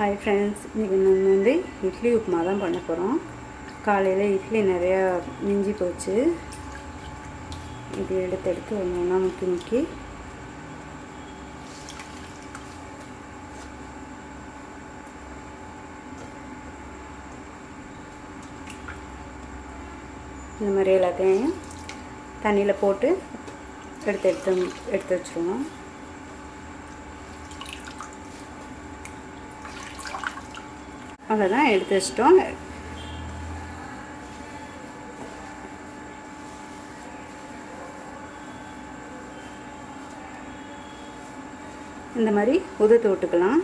Hi friends இன்றைக்கி நம்ம வந்து இட்லி உப்புமா தான் பண்ண போகிறோம் காலையில் இட்லி நிறையா மிஞ்சி போச்சு. இது எடுத்து எடுத்து ஒன்று ஒன்றா முக்கி முக்கி. இந்த மாதிரி எல்லாத்தையும் தண்ணியில் போட்டு எடுத்து எடுத்து எடுத்து வச்சுருவோம். அவ்வளோதான் எடுத்து வச்சிட்டோம். இந்த மாதிரி உதுத்து விட்டுக்கலாம்.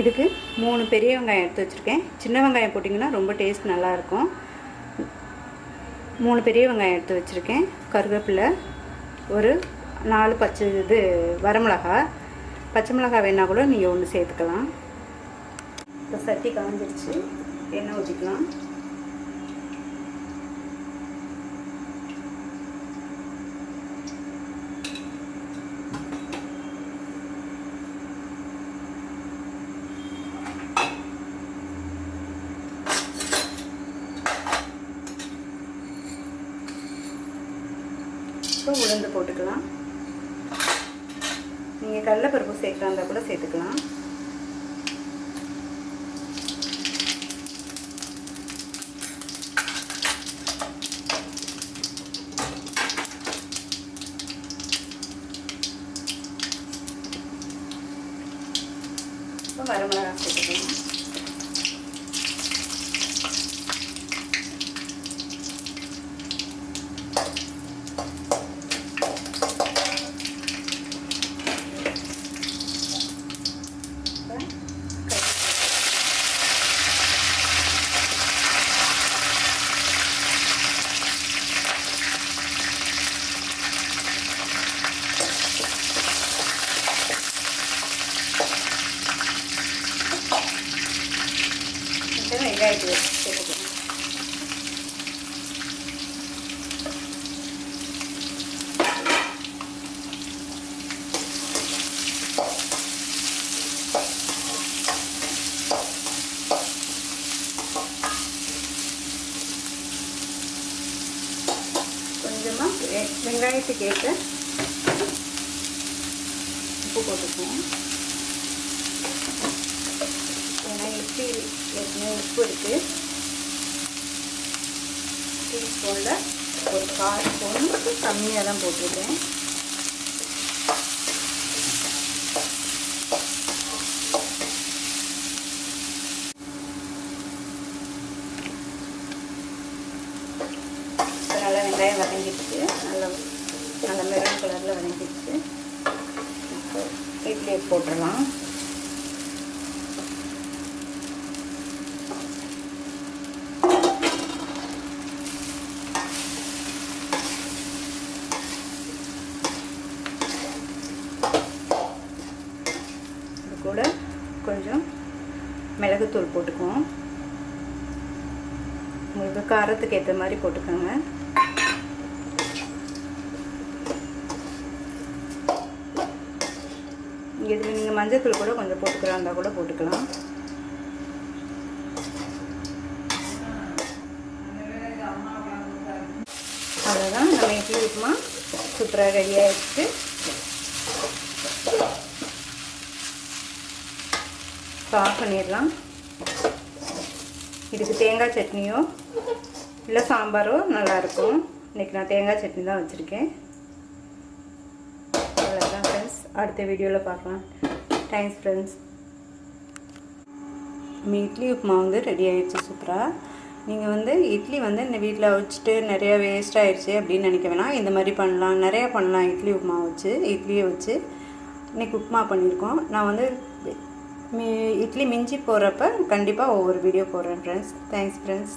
இதுக்கு மூணு பெரிய வெங்காயம் எடுத்து வச்சுருக்கேன். சின்ன வெங்காயம் போட்டிங்கன்னா ரொம்ப டேஸ்ட் நல்லாயிருக்கும். மூணு பெரிய வெங்காயம் எடுத்து வச்சுருக்கேன். கருவேப்பிலை ஒரு நாலு பச்சை இது வரமிளகா. பச்சை மிளகா வேணால் கூட நீங்கள் ஒன்று சேர்த்துக்கலாம். இப்போ சட்டி காஞ்சிருச்சு. எண்ணெய் ஊற்றிக்கலாம் இப்போ உளுந்து போட்டுக்கலாம். நீங்கள் கடலைப்பருப்பு சேர்க்குறா இருந்தால் கூட சேர்த்துக்கலாம். இப்போ வரமிளகா சேர்த்துக்கலாம். வெங்காயத்தை சேர்த்துக்கலாம் கொஞ்சமாக வெங்காயத்துக்கு ஏற்ற உப்பு போட்டுக்குவோம். உப்பு இருக்குது டீஸ்பூனில் ஒரு கால் ஸ்பூன் கம்மியாக தான் போட்டிருக்கேன். நல்லா வெங்காயம் வதங்கிடுச்சு. நல்லா நல்லா மெரூன் கலரில் வதங்கிடுச்சு. இப்போ இட்லியை போட்டுடலாம் இது கூட கொஞ்சம் மிளகுத்தூள் போட்டுக்குவோம். உங்களுக்கு காரத்துக்கு ஏற்ற மாதிரி போட்டுக்கோங்க. இதில் நீங்கள் மஞ்சத்தூள் கூட கொஞ்சம் போட்டுக்கிறா இருந்தால் கூட போட்டுக்கலாம். அவ்வளோதான் நம்ம இட்லி உப்புமா சூப்பராக ரெடியாகிடுச்சு இப்போ ஆஃப் பண்ணிடலாம். இதுக்கு தேங்காய் சட்னியோ இல்லை சாம்பாரோ நல்லாயிருக்கும். இன்றைக்கி நான் தேங்காய் சட்னி தான் வச்சுருக்கேன். அவ்வளோதான் ஃப்ரெண்ட்ஸ் அடுத்த வீடியோவில் பார்க்கலாம். தேங்க்ஸ் ஃப்ரெண்ட்ஸ் நம்ம இட்லி உப்புமா வந்து ரெடி ஆகிடுச்சு சூப்பராக நீங்கள் வந்து இட்லி வந்து இந்த வீட்டில் வச்சுட்டு நிறையா வேஸ்ட் ஆகிடுச்சு அப்படின்னு நினைக்க வேணாம். இந்த மாதிரி பண்ணலாம். நிறையா பண்ணலாம் இட்லி உப்புமா வச்சு இட்லியை வச்சு. இன்றைக்கி உப்புமா பண்ணியிருக்கோம். நான் வந்து இட்லி மிஞ்சி போகிறப்ப கண்டிப்பாக ஒவ்வொரு வீடியோ போடுறேன் ஃப்ரெண்ட்ஸ் தேங்க்ஸ் ஃப்ரெண்ட்ஸ்